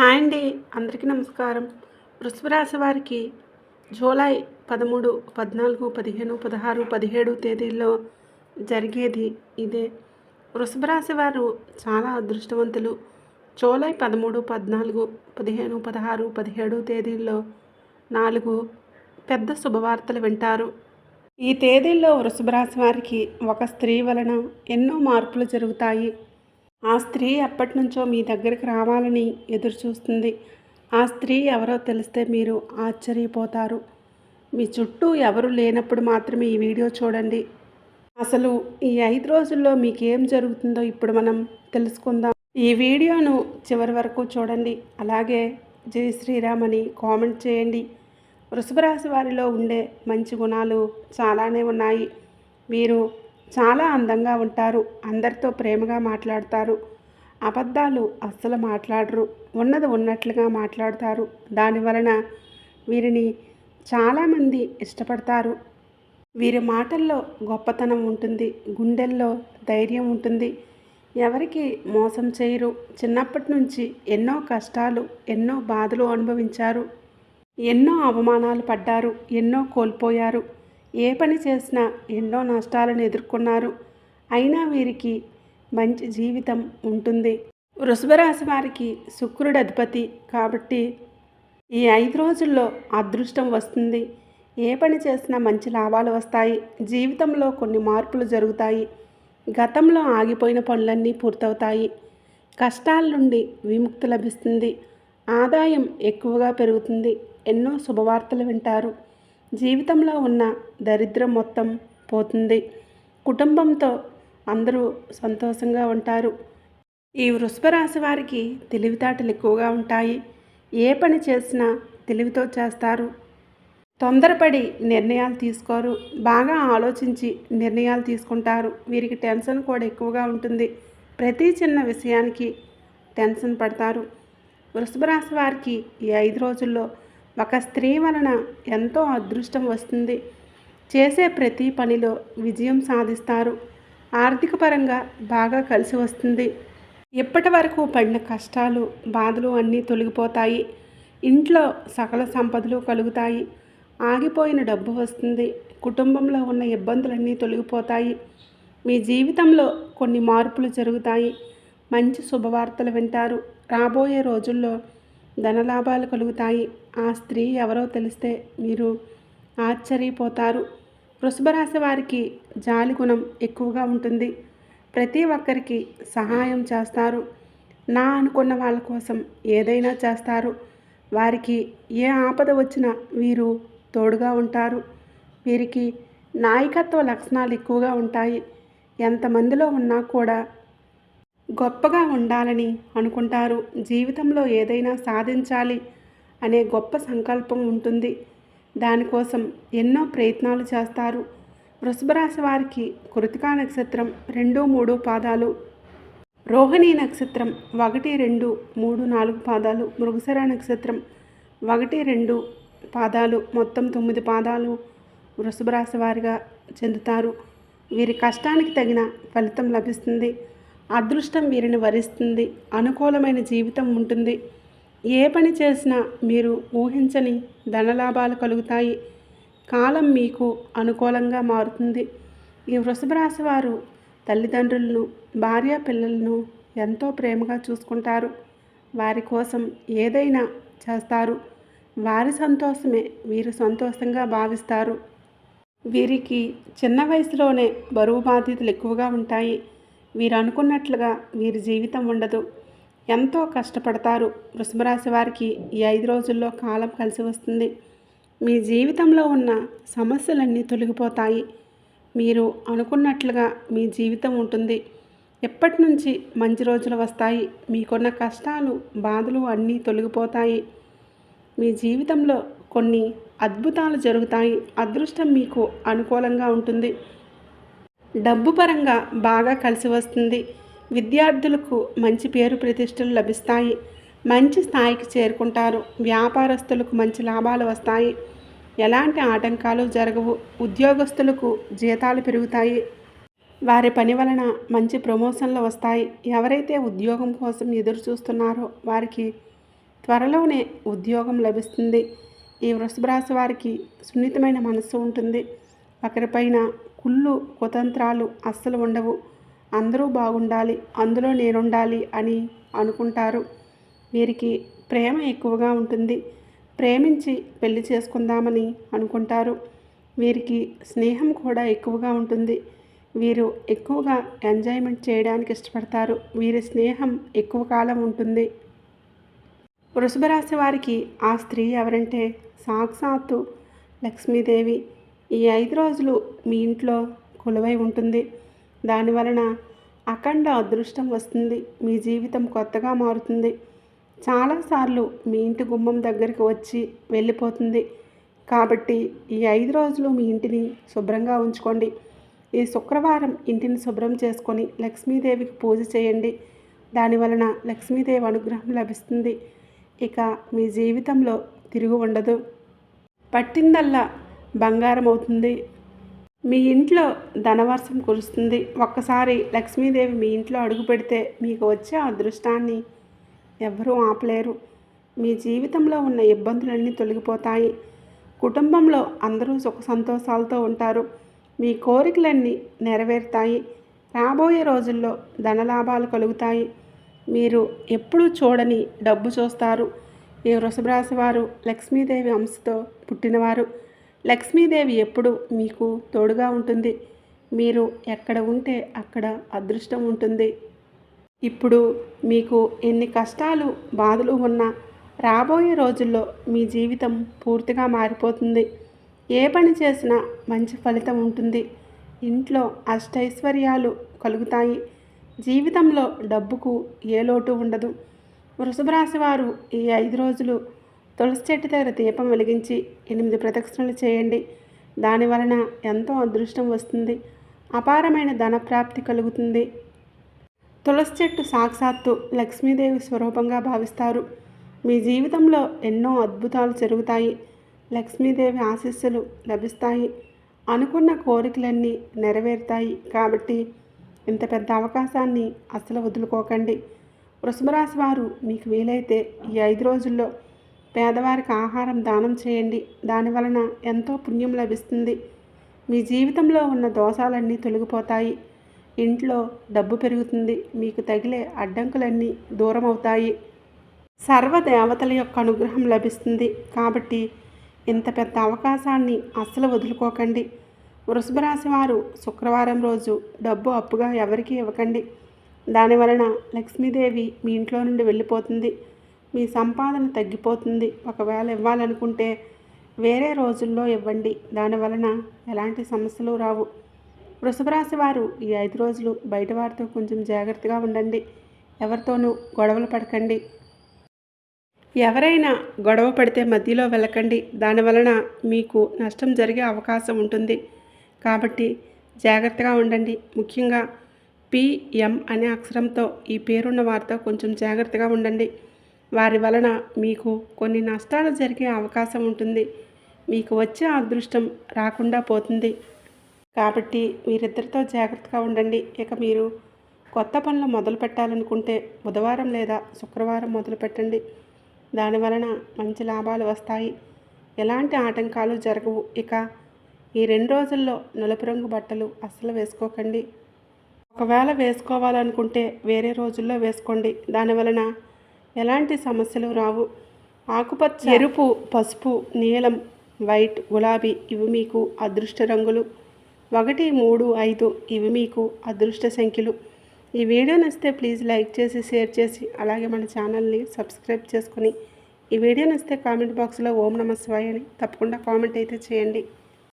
Hi అండి. అందరికీ నమస్కారం. వృషభ రాశి వారికి జూలై పదమూడు పద్నాలుగు పదిహేను పదహారు పదిహేడు తేదీల్లో జరిగేది ఇదే. వృషభ రాశి వారు చాలా అదృష్టవంతులు. జూలై పదమూడు పద్నాలుగు పదిహేను పదహారు పదిహేడు తేదీల్లో నాలుగు పెద్ద శుభవార్తలు వింటారు. ఈ తేదీల్లో వృషభ రాశి వారికి ఒక స్త్రీ వలన ఎన్నో మార్పులు జరుగుతాయి. ఆ స్త్రీ ఎప్పటి నుంచో మీ దగ్గరికి రావాలని ఎదురు చూస్తుంది ఆ స్త్రీ ఎవరో తెలిస్తే మీరు ఆశ్చర్యపోతారు. మీ చుట్టూ ఎవరు లేనప్పుడు మాత్రమే ఈ వీడియో చూడండి. అసలు ఈ ఐదు రోజుల్లో మీకు ఏం జరుగుతుందో ఇప్పుడు మనం తెలుసుకుందాం. ఈ వీడియోను చివరి వరకు చూడండి. అలాగే జై శ్రీరామ్ అని కామెంట్ చేయండి. వృషభరాశి వారిలో ఉండే మంచి గుణాలు చాలానే ఉన్నాయి. వీరు చాలా అందంగా ఉంటారు. అందరితో ప్రేమగా మాట్లాడతారు. అబద్ధాలు అస్సలు మాట్లాడరు. ఉన్నది ఉన్నట్లుగా మాట్లాడతారు. దాని వలన వీరిని చాలామంది ఇష్టపడతారు. వీరి మాటల్లో గొప్పతనం ఉంటుంది. గుండెల్లో ధైర్యం ఉంటుంది. ఎవరికి మోసం చేయరు. చిన్నప్పటి నుంచి ఎన్నో కష్టాలు ఎన్నో బాధలు అనుభవించారు. ఎన్నో అవమానాలు పడ్డారు. ఎన్నో కోల్పోయారు. ఏ పని చేసినా ఎన్నో నష్టాలను ఎదుర్కొన్నారు. అయినా వీరికి మంచి జీవితం ఉంటుంది. వృషభరాశి వారికి శుక్రుడు అధిపతి కాబట్టి ఈ ఐదు రోజుల్లో అదృష్టం వస్తుంది. ఏ పని చేసినా మంచి లాభాలు వస్తాయి. జీవితంలో కొన్ని మార్పులు జరుగుతాయి. గతంలో ఆగిపోయిన పనులన్నీ పూర్తవుతాయి. కష్టాల నుండి విముక్తి లభిస్తుంది. ఆదాయం ఎక్కువగా పెరుగుతుంది. ఎన్నో శుభవార్తలు వింటారు. జీవితంలో ఉన్న దరిద్రం మొత్తం పోతుంది. కుటుంబంతో అందరూ సంతోషంగా ఉంటారు. ఈ వృషభ రాశి వారికి తెలివితేటలు ఎక్కువగా ఉంటాయి. ఏ పని చేసినా తెలివితో చేస్తారు. తొందరపడి నిర్ణయాలు తీసుకోరు. బాగా ఆలోచించి నిర్ణయాలు తీసుకుంటారు. వీరికి టెన్షన్ కూడా ఎక్కువగా ఉంటుంది. ప్రతి చిన్న విషయానికి టెన్షన్ పడతారు. వృషభ రాశి వారికి ఈ ఐదు రోజుల్లో ఒక స్త్రీ వలన ఎంతో అదృష్టం వస్తుంది. చేసే ప్రతి పనిలో విజయం సాధిస్తారు. ఆర్థిక పరంగా బాగా కలిసి వస్తుంది. ఇప్పటి వరకు పడిన కష్టాలు బాధలు అన్నీ తొలగిపోతాయి. ఇంట్లో సకల సంపదలు కలుగుతాయి. ఆగిపోయిన డబ్బు వస్తుంది. కుటుంబంలో ఉన్న ఇబ్బందులన్నీ తొలగిపోతాయి. మీ జీవితంలో కొన్ని మార్పులు జరుగుతాయి. మంచి శుభవార్తలు వింటారు. రాబోయే రోజుల్లో ధనలాభాలు కలుగుతాయి. ఆ స్త్రీ ఎవరో తెలిస్తే మీరు ఆశ్చర్యపోతారు. వృషభరాశి వారికి జాలి గుణం ఎక్కువగా ఉంటుంది. ప్రతి ఒక్కరికి సహాయం చేస్తారు. నా అనుకున్న వాళ్ళ కోసం ఏదైనా చేస్తారు. వారికి ఏ ఆపద వచ్చినా వీరు తోడుగా ఉంటారు. వీరికి నాయకత్వ లక్షణాలు ఎక్కువగా ఉంటాయి. ఎంతమందిలో ఉన్నా కూడా గొప్పగా ఉండాలని అనుకుంటారు. జీవితంలో ఏదైనా సాధించాలి అనే గొప్ప సంకల్పం ఉంటుంది. దానికోసం ఎన్నో ప్రయత్నాలు చేస్తారు. వృషభరాశి వారికి కృతికా నక్షత్రం రెండు మూడు పాదాలు రోహిణి నక్షత్రం ఒకటి రెండు మూడు నాలుగు పాదాలు మృగశర నక్షత్రం ఒకటి రెండు పాదాలు మొత్తం తొమ్మిది పాదాలు వృషభరాశి వారిగా చెందుతారు. వీరి కష్టానికి తగిన ఫలితం లభిస్తుంది. అదృష్టం వీరిని వరిస్తుంది. అనుకూలమైన జీవితం ఉంటుంది. ఏ పని చేసినా మీరు ఊహించని ధనలాభాలు కలుగుతాయి. కాలం మీకు అనుకూలంగా మారుతుంది. ఈ వృషభ రాశి వారు తల్లిదండ్రులను భార్య పిల్లలను ఎంతో ప్రేమగా చూసుకుంటారు. వారి కోసం ఏదైనా చేస్తారు. వారి సంతోషమే వీరు సంతోషంగా భావిస్తారు. వీరికి చిన్న వయసులోనే బరువు బాధ్యతలు ఎక్కువగా ఉంటాయి. వీరు అనుకున్నట్లుగా వీరి జీవితం ఉండదు. ఎంతో కష్టపడతారు. వృషభరాశి వారికి ఈ ఐదు రోజుల్లో కాలం కలిసి వస్తుంది. మీ జీవితంలో ఉన్న సమస్యలన్నీ తొలగిపోతాయి. మీరు అనుకున్నట్లుగా మీ జీవితం ఉంటుంది. ఎప్పటి నుంచి మంచి రోజులు వస్తాయి? మీకున్న కష్టాలు బాధలు అన్నీ తొలగిపోతాయి. మీ జీవితంలో కొన్ని అద్భుతాలు జరుగుతాయి. అదృష్టం మీకు అనుకూలంగా ఉంటుంది. డబ్బు పరంగా బాగా కలిసి వస్తుంది. విద్యార్థులకు మంచి పేరు ప్రతిష్టలు లభిస్తాయి. మంచి స్థాయికి చేరుకుంటారు. వ్యాపారస్తులకు మంచి లాభాలు వస్తాయి. ఎలాంటి ఆటంకాలు జరగవు. ఉద్యోగస్తులకు జీతాలు పెరుగుతాయి. వారి పని వలన మంచి ప్రమోషన్లు వస్తాయి. ఎవరైతే ఉద్యోగం కోసం ఎదురు చూస్తున్నారో వారికి త్వరలోనే ఉద్యోగం లభిస్తుంది. ఈ వృషభ రాశి వారికి సున్నితమైన మనస్సు ఉంటుంది. ఒకరిపైన కుళ్ళు కుతంత్రాలు అస్సలు ఉండవు. అందరూ బాగుండాలి అందులో నేనుండాలి అని అనుకుంటారు. వీరికి ప్రేమ ఎక్కువగా ఉంటుంది. ప్రేమించి పెళ్ళి చేసుకుందామని అనుకుంటారు. వీరికి స్నేహం కూడా ఎక్కువగా ఉంటుంది. వీరు ఎక్కువగా ఎంజాయ్మెంట్ చేయడానికి ఇష్టపడతారు. వీరి స్నేహం ఎక్కువ కాలం ఉంటుంది. వృషభ రాశి వారికి ఆ స్త్రీ ఎవరంటే సాక్షాత్తు లక్ష్మీదేవి. ఈ ఐదు రోజులు మీ ఇంట్లో కొలువై ఉంటుంది. దానివలన అఖండ అదృష్టం వస్తుంది. మీ జీవితం కొత్తగా మారుతుంది. చాలాసార్లు మీ ఇంటి గుమ్మం దగ్గరికి వచ్చి వెళ్ళిపోతుంది. కాబట్టి ఈ ఐదు రోజులు మీ ఇంటిని శుభ్రంగా ఉంచుకోండి. ఈ శుక్రవారం ఇంటిని శుభ్రం చేసుకొని లక్ష్మీదేవికి పూజ చేయండి. దానివలన లక్ష్మీదేవి అనుగ్రహం లభిస్తుంది. ఇక మీ జీవితంలో తిరుగు ఉండదు. పట్టిందల్లా బంగారం అవుతుంది మీ ఇంట్లో ధనవర్షం కురుస్తుంది. ఒక్కసారి లక్ష్మీదేవి మీ ఇంట్లో అడుగు పెడితే మీకు వచ్చే అదృష్టాన్ని ఎవరూ ఆపలేరు. మీ జీవితంలో ఉన్న ఇబ్బందులన్నీ తొలగిపోతాయి. కుటుంబంలో అందరూ సుఖ సంతోషాలతో ఉంటారు. మీ కోరికలన్నీ నెరవేరుతాయి. రాబోయే రోజుల్లో ధనలాభాలు కలుగుతాయి. మీరు ఎప్పుడూ చూడని డబ్బు చూస్తారు. ఈ వృషభరాశి వారు లక్ష్మీదేవి అంశతో పుట్టినవారు. లక్ష్మీదేవి ఎప్పుడు మీకు తోడుగా ఉంటుంది? మీరు ఎక్కడ ఉంటే అక్కడ అదృష్టం ఉంటుంది. ఇప్పుడు మీకు ఎన్ని కష్టాలు బాధలు ఉన్నా రాబోయే రోజుల్లో మీ జీవితం పూర్తిగా మారిపోతుంది. ఏ పని చేసినా మంచి ఫలితం ఉంటుంది. ఇంట్లో అష్టైశ్వర్యాలు కలుగుతాయి. జీవితంలో డబ్బుకు ఏ లోటు ఉండదు. వృషభ రాశి వారు ఈ ఐదు రోజులు తులసి చెట్టు దగ్గర దీపం వెలిగించి ఎనిమిది ప్రదక్షిణలు చేయండి. దాని వలన ఎంతో అదృష్టం వస్తుంది. అపారమైన ధనప్రాప్తి కలుగుతుంది. తులసి చెట్టు సాక్షాత్తు లక్ష్మీదేవి స్వరూపంగా భావిస్తారు. మీ జీవితంలో ఎన్నో అద్భుతాలు జరుగుతాయి. లక్ష్మీదేవి ఆశీస్సులు లభిస్తాయి. అనుకున్న కోరికలన్నీ నెరవేరుతాయి. కాబట్టి ఇంత పెద్ద అవకాశాన్ని అస్సలు వదులుకోకండి. వృషభరాశి వారు మీకు వీలైతే ఈ ఐదు రోజుల్లో పేదవారికి ఆహారం దానం చేయండి. దానివలన ఎంతో పుణ్యం లభిస్తుంది. మీ జీవితంలో ఉన్న దోషాలన్నీ తొలగిపోతాయి. ఇంట్లో డబ్బు పెరుగుతుంది. మీకు తగిలే అడ్డంకులన్నీ దూరం అవుతాయి సర్వ దేవతల యొక్క అనుగ్రహం లభిస్తుంది. కాబట్టి ఇంత పెద్ద అవకాశాన్ని అస్సలు వదులుకోకండి. వృషభ రాశి వారు శుక్రవారం రోజు డబ్బు అప్పుగా ఎవరికీ ఇవ్వకండి. దానివలన లక్ష్మీదేవి మీ ఇంట్లో నుండి వెళ్ళిపోతుంది. మీ సంపాదన తగ్గిపోతుంది. ఒకవేళ ఇవ్వాలనుకుంటే వేరే రోజుల్లో ఇవ్వండి. దానివలన ఎలాంటి సమస్యలు రావు. వృషభ రాశి వారు ఈ ఐదు రోజులు బయట వారితో కొంచెం జాగ్రత్తగా ఉండండి. ఎవరితోనూ గొడవలు పడకండి. ఎవరైనా గొడవ పడితే మధ్యలో వెళ్ళకండి. దానివలన మీకు నష్టం జరిగే అవకాశం ఉంటుంది. కాబట్టి జాగ్రత్తగా ఉండండి. ముఖ్యంగా పిఎం అనే అక్షరంతో ఈ పేరున్న వారితో కొంచెం జాగ్రత్తగా ఉండండి. వారి వలన మీకు కొన్ని నష్టాలు జరిగే అవకాశం ఉంటుంది. మీకు వచ్చే అదృష్టం రాకుండా పోతుంది. కాబట్టి వీరిద్దరితో జాగ్రత్తగా ఉండండి. ఇక మీరు కొత్త పనులు మొదలు పెట్టాలనుకుంటే బుధవారం లేదా శుక్రవారం మొదలు పెట్టండి. దాని వలన మంచి లాభాలు వస్తాయి. ఎలాంటి ఆటంకాలు జరగవు. ఇక ఈ రెండు రోజుల్లో నలుపు రంగు బట్టలు అస్సలు వేసుకోకండి. ఒకవేళ వేసుకోవాలనుకుంటే వేరే రోజుల్లో వేసుకోండి. దాని వలన ఎలాంటి సమస్యలు రావు. ఆకుపచ్చ ఎరుపు పసుపు నీలం వైట్ గులాబీ ఇవి మీకు అదృష్ట రంగులు. ఒకటి మూడు ఐదు ఇవి మీకు అదృష్ట సంఖ్యలు. ఈ వీడియో నచ్చితే ప్లీజ్ లైక్ చేసి షేర్ చేసి అలాగే మన ఛానల్ని సబ్స్క్రైబ్ చేసుకొని ఈ వీడియో నచ్చితే కామెంట్ బాక్స్లో ఓం నమ శివాయ అని తప్పకుండా కామెంట్ అయితే చేయండి.